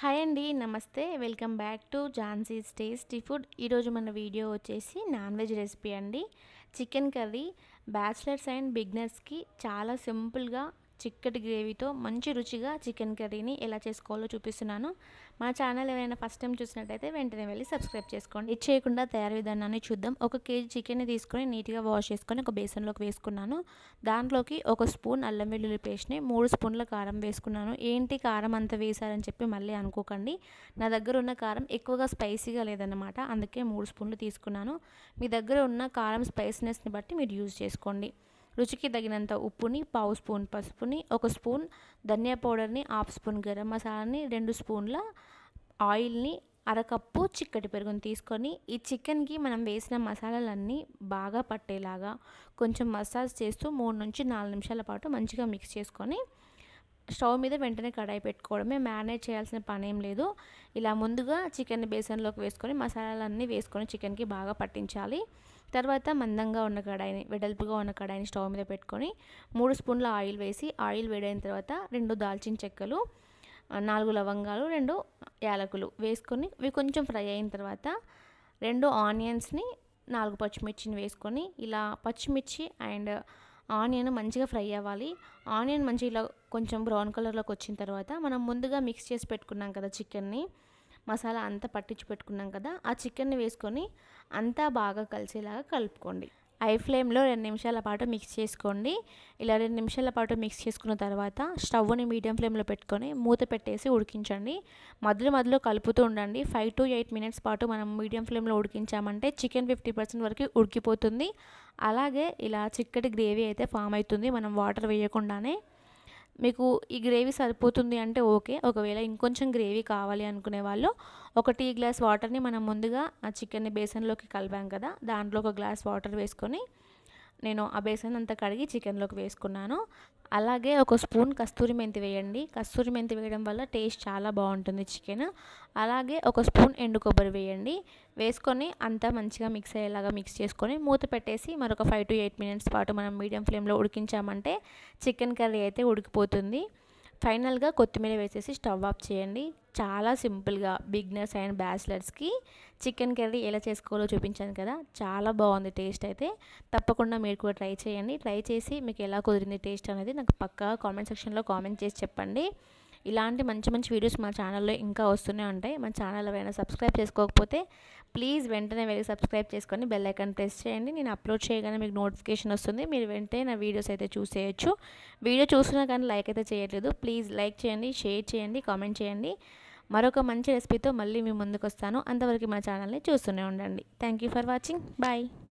Hi అండి నమస్తే. Welcome back to Jhansi's tasty food. ఈరోజు మన వీడియో వచ్చేసి నాన్ వెజ్ రెసిపీ అండి. చికెన్ కర్రీ బ్యాచిలర్స్ అండ్ బిగ్నర్స్కి చాలా సింపుల్గా చిక్కటి గ్రేవీతో మంచి రుచిగా చికెన్ కర్రీని ఎలా చేసుకోవాలో చూపిస్తున్నాను. మా ఛానల్ ఏమైనా ఫస్ట్ టైం చూసినట్టయితే వెంటనే వెళ్ళి సబ్స్క్రైబ్ చేసుకోండి. ఇది చేయకుండా తయారు విధానాన్ని చూద్దాం. ఒక కేజీ చికెన్ని తీసుకొని నీట్గా వాష్ చేసుకొని ఒక బేసన్లోకి వేసుకున్నాను. దాంట్లోకి ఒక స్పూన్ అల్లం వెల్లుల్లి పేస్ట్ని మూడు స్పూన్ల కారం వేసుకున్నాను. ఏంటి కారం అంత వేశారని చెప్పి మళ్ళీ అనుకోకండి. నా దగ్గర ఉన్న కారం ఎక్కువగా స్పైసీగా లేదన్నమాట. అందుకే మూడు స్పూన్లు తీసుకున్నాను. మీ దగ్గర ఉన్న కారం స్పైసీనెస్ని బట్టి మీరు యూజ్ చేసుకోండి. రుచికి తగినంత ఉప్పుని పావు స్పూన్ పసుపుని ఒక స్పూన్ ధనియా పౌడర్ని హాఫ్ స్పూన్ గరం మసాలాని రెండు స్పూన్ల ఆయిల్ని అరకప్పు చిక్కటి పెరుగుని తీసుకొని ఈ చికెన్కి మనం వేసిన మసాలాలన్నీ బాగా పట్టేలాగా కొంచెం మసాజ్ చేస్తూ మూడు నుంచి నాలుగు నిమిషాల పాటు మంచిగా మిక్స్ చేసుకొని స్టవ్ మీద వెంటనే కడాయి పెట్టుకోవడమే మ్యారినేట్ చేయాల్సిన పని ఏం లేదు. ఇలా ముందుగా చికెన్ బేసన్లోకి వేసుకొని మసాలాలన్నీ వేసుకొని చికెన్కి బాగా పట్టించాలి. తర్వాత మందంగా ఉన్న కడాయిని వెడల్పుగా ఉన్న కడాయిని స్టవ్ మీద పెట్టుకొని మూడు స్పూన్ల ఆయిల్ వేసి ఆయిల్ వేడైన తర్వాత రెండు దాల్చిన చెక్కలు నాలుగు లవంగాలు రెండు యాలకులు వేసుకొని ఇవి కొంచెం ఫ్రై అయిన తర్వాత రెండు ఆనియన్స్ని నాలుగు పచ్చిమిర్చిని వేసుకొని ఇలా పచ్చిమిర్చి అండ్ ఆనియన్ మంచిగా ఫ్రై అవ్వాలి. ఆనియన్ మంచిగా ఇలా కొంచెం బ్రౌన్ కలర్లోకి వచ్చిన తర్వాత మనం ముందుగా మిక్స్ చేసి పెట్టుకున్నాం కదా చికెన్ని. మసాలా అంతా పట్టించి పెట్టుకున్నాం కదా. ఆ చికెన్ని వేసుకొని అంతా బాగా కలిసేలాగా కలుపుకోండి. ఐ ఫ్లేమ్లో రెండు నిమిషాల పాటు మిక్స్ చేసుకోండి. ఇలా రెండు నిమిషాల పాటు మిక్స్ చేసుకున్న తర్వాత స్టవ్ని మీడియం ఫ్లేమ్లో పెట్టుకొని మూత పెట్టేసి ఉడికించండి. మధ్యలో మధ్యలో కలుపుతూ ఉండండి. ఫైవ్ టు ఎయిట్ మినిట్స్ పాటు మనం మీడియం ఫ్లేమ్లో ఉడికించామంటే చికెన్ ఫిఫ్టీ పర్సెంట్ వరకు ఉడికిపోతుంది. అలాగే ఇలా చిక్కటి గ్రేవీ అయితే ఫామ్ అవుతుంది. మనం వాటర్ వేయకుండానే. మీకు ఈ గ్రేవీ సరిపోతుంది అంటే ఓకే. ఒకవేళ ఇంకొంచెం గ్రేవీ కావాలి అనుకునే వాళ్ళు ఒక టీ గ్లాస్ వాటర్ని మనం ముందుగా ఆ చికెన్ని బేసన్లోకి కలిపాం కదా దాంట్లో ఒక గ్లాస్ వాటర్ వేసుకొని నేను ఆ బేసన్ అంతా కడిగి చికెన్లోకి వేసుకున్నాను. అలాగే ఒక స్పూన్ కస్తూరి మెంతి వేయండి. కస్తూరి మెంతి వేయడం వల్ల టేస్ట్ చాలా బాగుంటుంది చికెన్. అలాగే ఒక స్పూన్ ఎండు కొబ్బరి వేయండి. వేసుకొని అంతా మంచిగా మిక్స్ అయ్యేలాగా మిక్స్ చేసుకొని మూత పెట్టేసి మరొక ఫైవ్ టు ఎయిట్ మినిట్స్ పాటు మనం మీడియం ఫ్లేమ్లో ఉడికించామంటే చికెన్ కర్రీ అయితే ఉడికిపోతుంది. ఫైనల్గా కొత్తిమీర వేసేసి స్టవ్ ఆఫ్ చేయండి. చాలా సింపుల్గా బిగ్నర్స్ అండ్ బ్యాచిలర్స్కి చికెన్ కర్రీ ఎలా చేసుకోవాలో చూపించాను కదా. చాలా బాగుంది టేస్ట్ అయితే. తప్పకుండా మీరు కూడా ట్రై చేయండి. ట్రై చేసి మీకు ఎలా కుదిరింది టేస్ట్ అనేది నాకు పక్కా కామెంట్ సెక్షన్లో కామెంట్ చేసి చెప్పండి. ఇలాంటి మంచి మంచి వీడియోస్ మా ఛానల్లో ఇంకా వస్తూనే ఉంటాయి. మా ఛానల్ ఏమైనా సబ్స్క్రైబ్ చేసుకోకపోతే ప్లీజ్ వెంటనే వెళ్ళి సబ్స్క్రైబ్ చేసుకొని బెల్ ఐకాన్ ప్రెస్ చేయండి. నేను అప్లోడ్ చేయగానే మీకు నోటిఫికేషన్ వస్తుంది. మీరు వెంటనే నా వీడియోస్ అయితే చూసేయచ్చు వీడియో చూస్తున్నా కానీ లైక్ అయితే చేయట్లేదు. ప్లీజ్ లైక్ చేయండి షేర్ చేయండి కామెంట్ చేయండి. మరొక మంచి రెసిపీతో మళ్ళీ మీ ముందుకు వస్తాను. అంతవరకు మా ఛానల్ని చూస్తూనే ఉండండి. Thank you for watching. Bye.